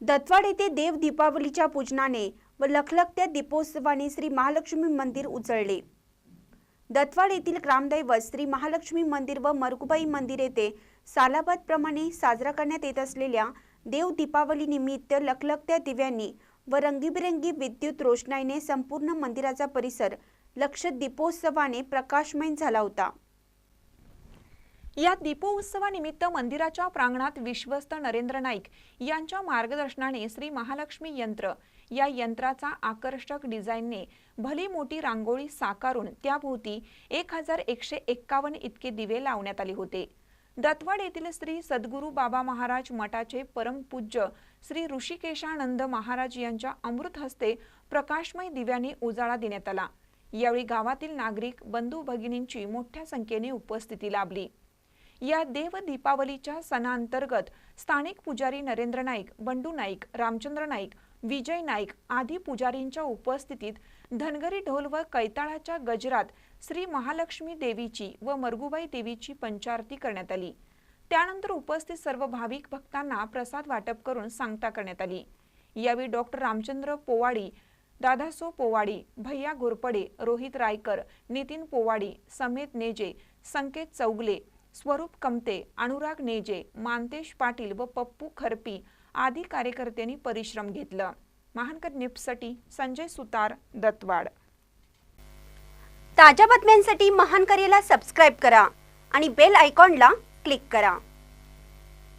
दत्वाड येथे देव दीपावलीच्या पूजनाने व लखलखत्या दीपोत्सवाने श्री महालक्ष्मी मंदिर उजळले. दत्वाड येथील ग्रामदैवत श्री महालक्ष्मी मंदिर व मरगुबाई मंदिर येथे सालाबादप्रमाणे साजरा करण्यात येत असलेल्या देव दीपावली निमित्त लखलखत्या दिव्यांनी व रंगीबिरंगी विद्युत रोषणाईने संपूर्ण मंदिराचा परिसर लक्ष दीपोत्सवाने प्रकाशमय झाला होता. या दीपोत्सवानिमित्त मंदिराच्या प्रांगणात विश्वस्त नरेंद्र नाईक यांच्या मार्गदर्शनाने श्री महालक्ष्मी यंत्र या यंत्राचा आकर्षक डिझाईनने भली मोठी रांगोळी साकारून त्याभोवती एक हजार एकशे एक्कावन्न इतके दिवे लावण्यात आले होते. दत्वाड येथील श्री सद्गुरू बाबा महाराज मठाचे परमपूज्य श्री ऋषिकेशानंद महाराज यांच्या अमृत हस्ते प्रकाशमय दिव्याने उजाळा देण्यात आला. यावेळी गावातील नागरिक बंधू भगिनींची मोठ्या संख्येने उपस्थिती लाभली. या देव दीपावलीच्या सणांतर्गत स्थानिक पुजारी नरेंद्र नाईक बंडू नाईक रामचंद्र नाईक विजय नाईक आदी पुजारींच्या उपस्थितीत धनगरी ढोल व कैताळाच्या गजरात श्री महालक्ष्मी देवीची व मरगुबाई देवीची पंचारती करण्यात आली. त्यानंतर उपस्थित सर्व भाविक भक्तांना प्रसाद वाटप करून सांगता करण्यात आली. यावेळी डॉक्टर रामचंद्र पोवाडी दादासो पोवाडी भैया घोरपडे रोहित रायकर नितीन पोवाडी समेत नेजे संकेत चौगले स्वरूप कमते अनुराग नेजे मानतेश पाटील व पप्पू खरपी आदी कार्यकर्त्यांनी परिश्रम घेतलं. महानकर निप्ससाठी संजय सुतार दत्तवाड. ताज्या बातम्यांसाठी महान सबस्क्राईब करा आणि बेल आयकॉनला क्लिक करा.